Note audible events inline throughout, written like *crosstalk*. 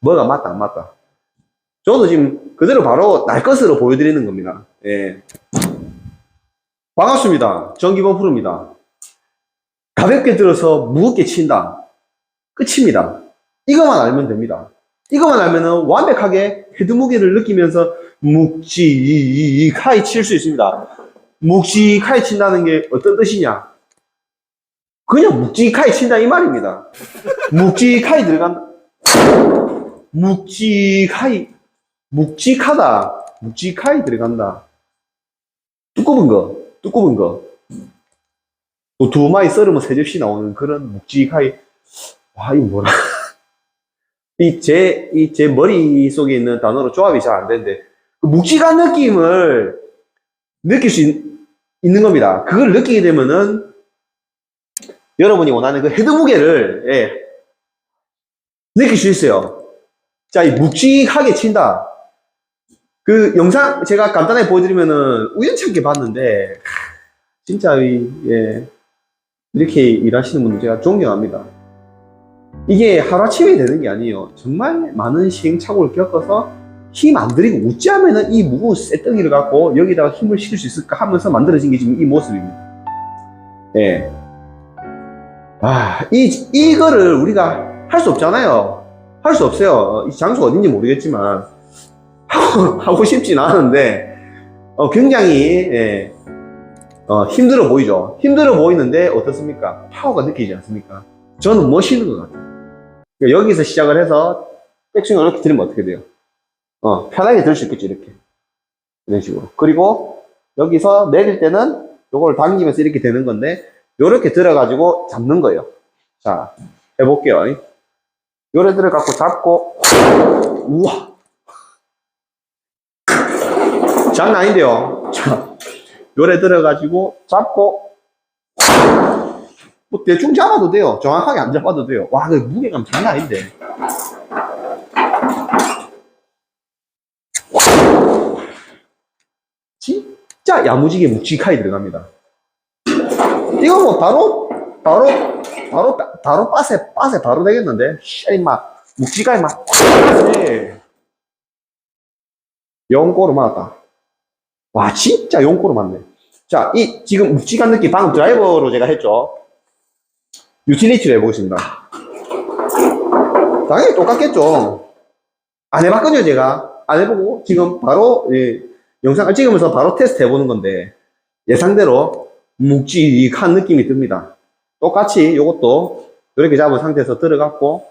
뭐가 맞다 안 맞다. 저도 지금 그대로 바로 날 것으로 보여드리는 겁니다. 예. 반갑습니다. 정기범 프로입니다. 가볍게 들어서 무겁게 친다. 끝입니다. 이것만 알면 됩니다. 이것만 알면은 완벽하게 헤드 무게를 느끼면서 묵직하게 칠 수 있습니다. 묵직하게 친다는 게 어떤 뜻이냐? 그냥 묵직하게 친다 이 말입니다. 묵직하게 들어간다. 묵직하게, 묵직하다. 묵직하게 들어간다. 두꺼운 거, 두꺼운 거. 또두 마리 썰으면 세 접시 나오는 그런 묵직하게, 와, 이거 뭐라. *laughs* 이 제, 이 제 머릿속에 있는 단어로 조합이 잘 안 되는데, 그 묵직한 느낌을 느낄 수 있, 있는 겁니다. 그걸 느끼게 되면은, 여러분이 원하는 그 헤드 무게를, 예, 느낄 수 있어요. 자, 이 묵직하게 친다. 그 영상 제가 간단하게 보여드리면은 우연찮게 봤는데, 진짜 이, 예, 이렇게 일하시는 분들 제가 존경합니다. 이게 하루아침에 되는 게 아니에요. 정말 많은 시행착오를 겪어서 힘 안 들이고 웃지 하면은 이 무거운 쇠덩이를 갖고 여기다가 힘을 실을 수 있을까 하면서 만들어진 게 지금 이 모습입니다. 예. 아, 이, 이거를 우리가 할 수 없잖아요. 할 수 없어요. 이 장소가 어딘지 모르겠지만, *laughs* 하고, 하고 싶진 않은데, 어, 굉장히, 예, 어, 힘들어 보이죠? 힘들어 보이는데, 어떻습니까? 파워가 느끼지 않습니까? 저는 멋있는 것 같아요. 그러니까 여기서 시작을 해서, 백스윙을 이렇게 들으면 어떻게 돼요? 어, 편하게 들 수 있겠죠, 이렇게. 이런 식으로. 그리고, 여기서 내릴 때는, 요걸 당기면서 이렇게 되는 건데, 요렇게 들어가지고 잡는 거예요. 자, 해볼게요. 요래 들어갖고 잡고, 우와! 장난 아닌데요. 자, 요래 들어가지고 잡고, 뭐 대충 잡아도 돼요. 정확하게 안 잡아도 돼요. 와, 그 무게감 장난 아닌데. 진짜 야무지게 묵직하게 들어갑니다. 이거 뭐 바로, 바로, 바로, 바로 빠세, 빠세 바로 되겠는데? 씨, 막, 묵직하게 막, 네. 영꼬로 맞았다. 와, 진짜 용꼬로 맞네. 자, 이, 지금 묵직한 느낌, 방금 드라이버로 제가 했죠. 유틸리티로 해보겠습니다. 당연히 똑같겠죠. 안 해봤거든요, 제가. 안 해보고, 지금 바로, 예, 영상을 찍으면서 바로 테스트 해보는 건데, 예상대로 묵직한 느낌이 듭니다. 똑같이 요것도 이렇게 잡은 상태에서 들어갔고,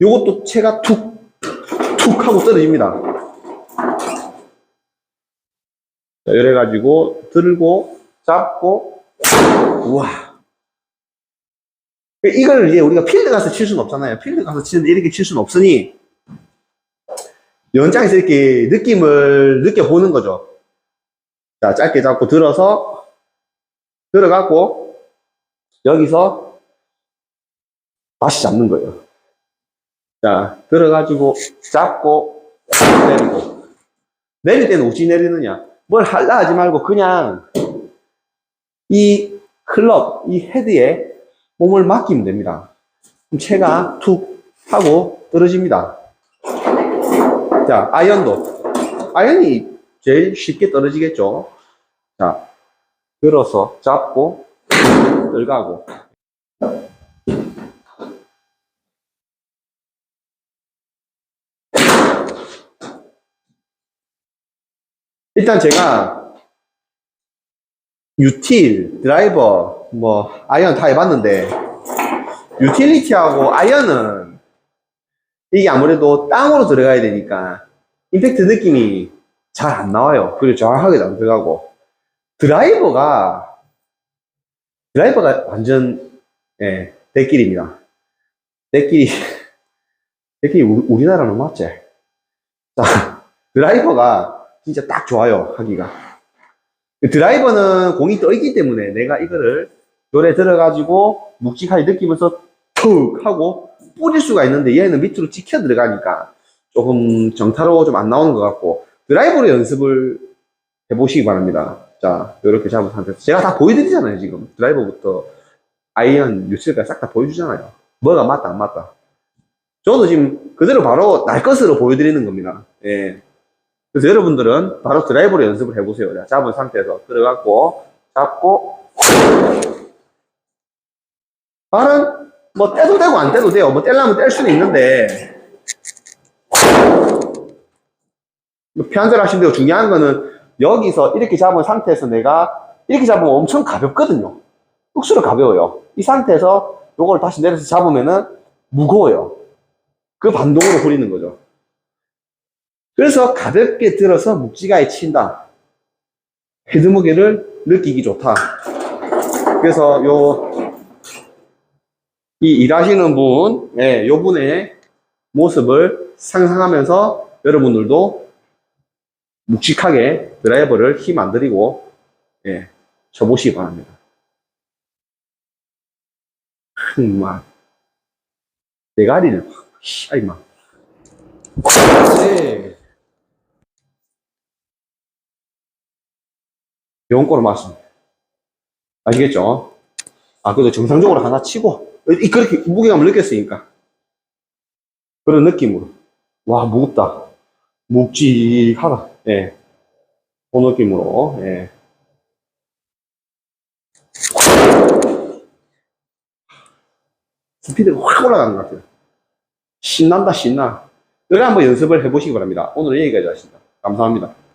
요것도 채가 툭, 툭 하고 떨어집니다. 자, 이래가지고 들고 잡고 우와. 이걸 이제 우리가 필드 가서 칠 수는 없잖아요. 필드 가서 치는데 이렇게 칠 수는 없으니 연장에서 이렇게 느낌을 느껴보는 거죠. 자 짧게 잡고 들어서 들어가고 여기서 다시 잡는 거예요 자 들어가지고 잡고 내리고 내릴 때는 어찌 내리느냐 뭘 할라 하지 말고 그냥 이 클럽, 이 헤드에 몸을 맡기면 됩니다. 그럼 채가 툭 하고 떨어집니다. 자, 아이언도. 아이언이 제일 쉽게 떨어지겠죠. 자, 들어서 잡고 들어가고. 일단 제가 유틸, 드라이버, 뭐 아이언 다 해봤는데 유틸리티하고 아이언은 이게 아무래도 땅으로 들어가야 되니까 임팩트 느낌이 잘 안 나와요. 그리고 정확하게 안 들어가고 드라이버가 드라이버가 완전 예, 대길입니다. 대길이 *laughs* 대길이 우리, 우리나라는 맞지? 자 *laughs* 드라이버가 진짜 딱 좋아요 하기가 그 드라이버는 공이 떠 있기 때문에 내가 이거를 요래 들어가지고 묵직하게 느끼면서 툭 하고 뿌릴 수가 있는데 얘는 밑으로 찍혀 들어가니까 조금 정타로 좀 안 나오는 것 같고 드라이버로 연습을 해보시기 바랍니다. 자, 이렇게 잡은 상태에서 제가 다 보여드리잖아요, 지금. 드라이버부터 아이언, 유틸까지 싹 다 보여주잖아요. 뭐가 맞다, 안 맞다. 저도 지금 그대로 바로 날 것으로 보여드리는 겁니다. 예. 그래서 여러분들은 바로 드라이브로 연습을 해보세요. 내가 잡은 상태에서 들어갔고, 잡고, 발은 뭐 떼도 되고 안 떼도 돼요. 뭐 떼려면 뗄 수는 있는데, 뭐 편안대로 하시면 되고, 중요한 거는 여기서 이렇게 잡은 상태에서 내가 이렇게 잡으면 엄청 가볍거든요. 억수로 가벼워요. 이 상태에서 요걸 다시 내려서 잡으면은 무거워요. 그 반동으로 후리는 거죠. 그래서 가볍게 들어서 묵지가에 친다. 헤드 무게를 느끼기 좋다. 그래서 요, 이 일하시는 분, 예, 요 분의 모습을 상상하면서 여러분들도 묵직하게 드라이버를 힘 안 들이고, 예, 쳐보시기 바랍니다. 흠마. 대가리를, 씨, 아이마. 네. 영ቆ로 맞습니다. 아시겠죠? 아, 그래도 정상적으로 하나 치고, 이- 그렇게 무게감을 느꼈으니까. 그런 느낌으로. 와, 무겁다. 묵직하다. 예. 그 느낌으로, 예. 스피드가 확 올라가는 것 같아요. 신난다, 신나. 여기 한번 연습을 해보시기 바랍니다. 오늘은 여기까지 하겠습니다. 감사합니다.